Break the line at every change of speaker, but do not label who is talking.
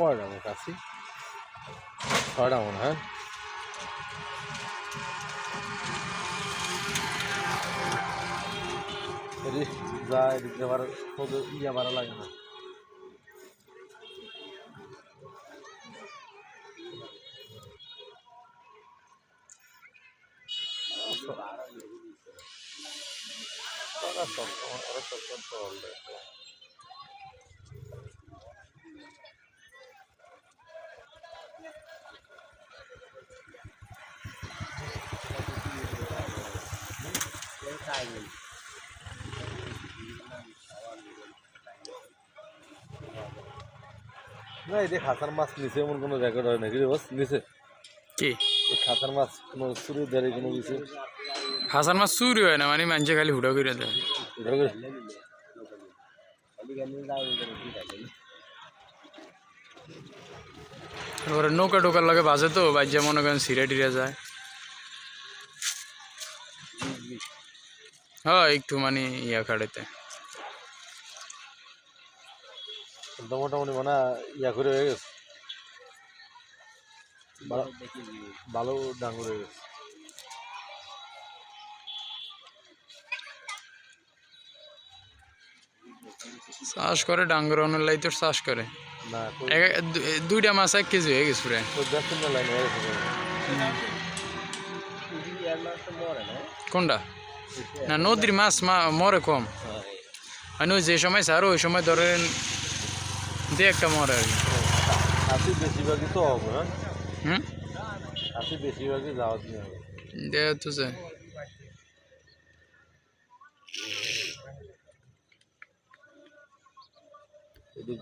কয়টা আমার কাছে ছয়টা মনে হয়? এদিক যা এদিক ইয়া মারা লাগে না। না এই যে খাতার মাছ নিচে এমন কোনো রেকর্ড হয় নাকি বস নিচে
কি?
এই মাছ কোনো শুরু দেয় কোনো কিছু?
হাসান মাছ চুরি হয় না মানে মানুষে খালি হুড়া করে দেয়।
এটা করে?
তারপরে নৌকা টোকার লাগে বাজে তো বাজ্যে মনে করেন সিরা টিরা যায়। হ্যাঁ একটু মানে ইয়া কাটাতে
তো মোটামুটি মানে ইয়া করে হয়ে গেছে। ভালো- ডাঙ্গুর হয়ে গেছে।
চাষ করে ডাঙ্গর অনের লাই তো চাষ করে। দুইটা মাছ এক কেজি হয়ে গেছে প্রায়
দশ হয়ে গেছে।
কোনটা? না নদীর মাছ মরে কম মানে ওই যে সময় স্যার ওই সময় ধরেন দু একটা মরে আর কি
বেশিরভাগই তো হবে
হুম
বেশিরভাগই যাওয়া
তো
এদিক